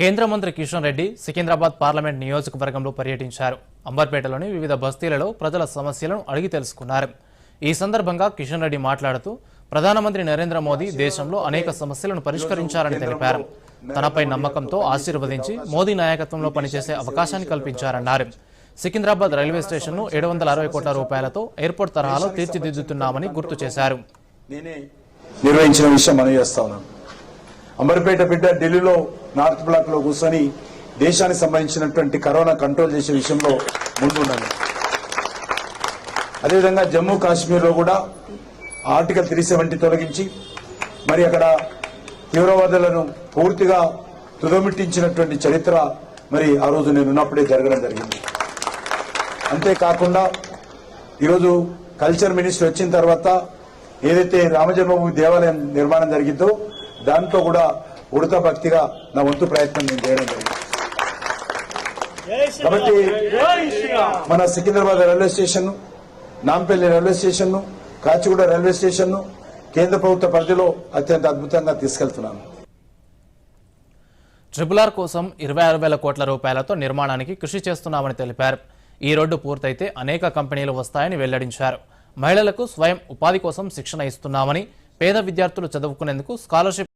కేంద్ర మంత్రి కిషన్ రెడ్డి సికింద్రాబాద్ పార్లమెంట్ నియోజకవర్గంలో పర్యటించారు. అంబర్పేటలోని వివిధ బస్తీలలో ప్రజల సమస్యలను అడిగి తెలుసుకున్నారు. ఈ సందర్భంగా కిషన్ రెడ్డి మాట్లాడుతూ ప్రధానమంత్రి నరేంద్ర మోదీ దేశంలో అనేక సమస్యలను పరిష్కరించారని తెలిపారు. తనపై నమ్మకంతో ఆశీర్వదించి మోదీ నాయకత్వంలో పనిచేసే అవకాశాన్ని కల్పించారన్నారు. సికింద్రాబాద్ రైల్వే స్టేషన్ను ఏడు వందల అరవై కోట్ల రూపాయలతో ఎయిర్పోర్ట్ తరహాలో తీర్చిదిద్దుతున్నామని గుర్తు చేశారు. నిర్వహించిన విషయం మనం చేస్తా ఉన్నాను. అమర్పేట బిడ్డ ఢిల్లీలో నార్త్ బ్లాక్లో కూర్చొని దేశానికి సంబంధించినటువంటి కరోనా కంట్రోల్ చేసే విషయంలో ముందున్నాను అదేవిధంగా జమ్మూ కాశ్మీర్లో కూడా ఆర్టికల్ త్రీ సెవెంటీ తొలగించి మరి అక్కడ తీవ్రవాదులను పూర్తిగా తుదమిట్టించినటువంటి చరిత్ర మరి ఆ రోజు నేను ఉన్నప్పుడే జరగడం జరిగింది. అంతేకాకుండా ఈరోజు కల్చర్ మినిస్టర్ వచ్చిన తర్వాత ఏదైతే రామజన్మభూమి దేవాలయం నిర్మాణం జరిగిందో దాంట్లో కూడా ఉడత భక్తిగా నా వంతు ప్రయత్నం నేను చేయడం జరిగింది. కాబట్టి మన Secunderabad railway station Nampally railway station Kacheguda railway station కేంద్ర ప్రభుత్వ పరిధిలో అత్యంత అద్భుతంగా తీసుకెళ్తున్నాను. ట్రిపుల్ ఆర్ కోసం ఇరవై ఆరు వేల కోట్ల రూపాయలతో నిర్మాణానికి కృషి చేస్తున్నామని తెలిపారు. ఈ రోడ్డు పూర్తయితే అనేక కంపెనీలు వస్తాయని వెల్లడించారు. మహిళలకు స్వయం ఉపాధి కోసం శిక్షణ ఇస్తున్నామని పేద విద్యార్థులు చదువుకునేందుకు స్కాలర్షిప్